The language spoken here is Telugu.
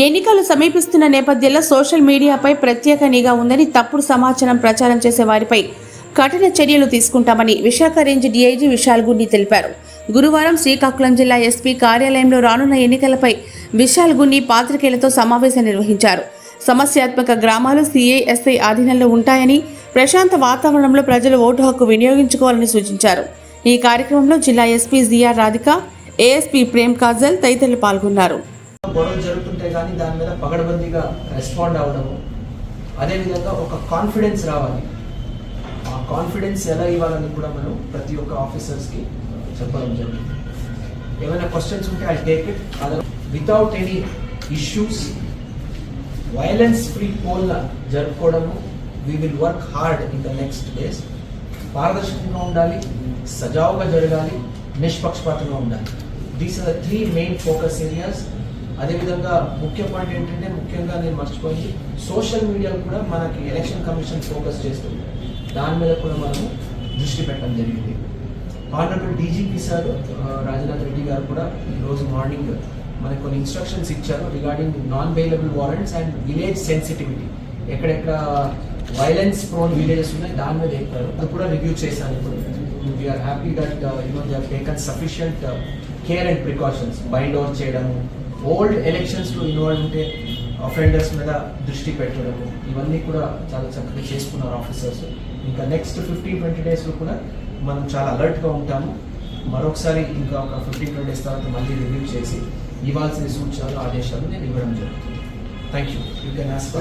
ఎన్నికలు సమీపిస్తున్న నేపథ్యంలో సోషల్ మీడియాపై ప్రత్యేక నిఘా ఉందని తప్పుడు సమాచారం ప్రచారం చేసే వారిపై కఠిన చర్యలు తీసుకుంటామని విశాఖ రేంజ్ డీఐజీ విశాల్ గున్ని తెలిపారు. గురువారం శ్రీకాకుళం జిల్లా ఎస్పీ కార్యాలయంలో రానున్న ఎన్నికలపై విశాల్ గున్ని పాత్రికేయులతో సమావేశం నిర్వహించారు. సమస్యాత్మక గ్రామాలు సిఐఎస్ఐ ఆధీనంలో ఉంటాయని ప్రశాంత వాతావరణంలో ప్రజలు ఓటు హక్కు వినియోగించుకోవాలని సూచించారు. ఈ కార్యక్రమంలో జిల్లా SP GR Radhika ASP Prem Kajal తదితరులు పాల్గొన్నారు. గొడవలు జరుగుతుంటే కానీ దాని మీద పగడబందీగా రెస్పాండ్ అవ్వడము అదేవిధంగా ఒక కాన్ఫిడెన్స్ రావాలి. ఆ కాన్ఫిడెన్స్ ఎలా ఇవ్వాలని కూడా మనం ప్రతి ఒక్క ఆఫీసర్స్కి చెప్పడం జరుగుతుంది. ఏమైనా క్వశ్చన్స్ ఉంటే I take it other without any issues violence free poll జరుపుకోవడము. We will work hard in the next days పారదర్శకంగా ఉండాలి సజావుగా జరగాలి నిష్పక్షపాతంగా ఉండాలి. These are the three main focus areas అదేవిధంగా ముఖ్య పాయింట్ ఏంటంటే ముఖ్యంగా నేను మర్చిపోయింది సోషల్ మీడియా కూడా మనకి ఎలక్షన్ కమిషన్ ఫోకస్ చేస్తుంది. దాని మీద కూడా మనము దృష్టి పెట్టడం జరిగింది. Honourable DGP sir Rajnath Reddy garu కూడా ఈరోజు మార్నింగ్ మనకు కొన్ని ఇన్స్ట్రక్షన్స్ ఇచ్చారు regarding non bailable warrants and village sensitivity ఎక్కడెక్కడ వైలెన్స్ ప్రోన్ విలేజెస్ ఉన్నాయి దాని మీద చెప్పారు. అది కూడా రివ్యూ చేశాను ఇప్పుడు. We are happy that you know they taken sufficient care and precautions bind over చేయడము ఓల్డ్ ఎలక్షన్స్లో ఇన్వాల్వ్ ఉంటే అఫెండర్స్ మీద దృష్టి పెట్టడము ఇవన్నీ కూడా చాలా చక్కగా చేసుకున్నారు ఆఫీసర్స్ ఇంకా నెక్స్ట్ ఫిఫ్టీన్ ట్వంటీ డేస్లో కూడా మనం చాలా అలర్ట్గా ఉంటాము. మరొకసారి ఇంకా ఒక ఫిఫ్టీన్ ట్వంటీ డేస్ తర్వాత మళ్ళీ రివ్యూ చేసి ఇవ్వాల్సిన సూచనలు ఆదేశాలు నేను ఇవ్వడం జరుగుతుంది. Thank you you can ask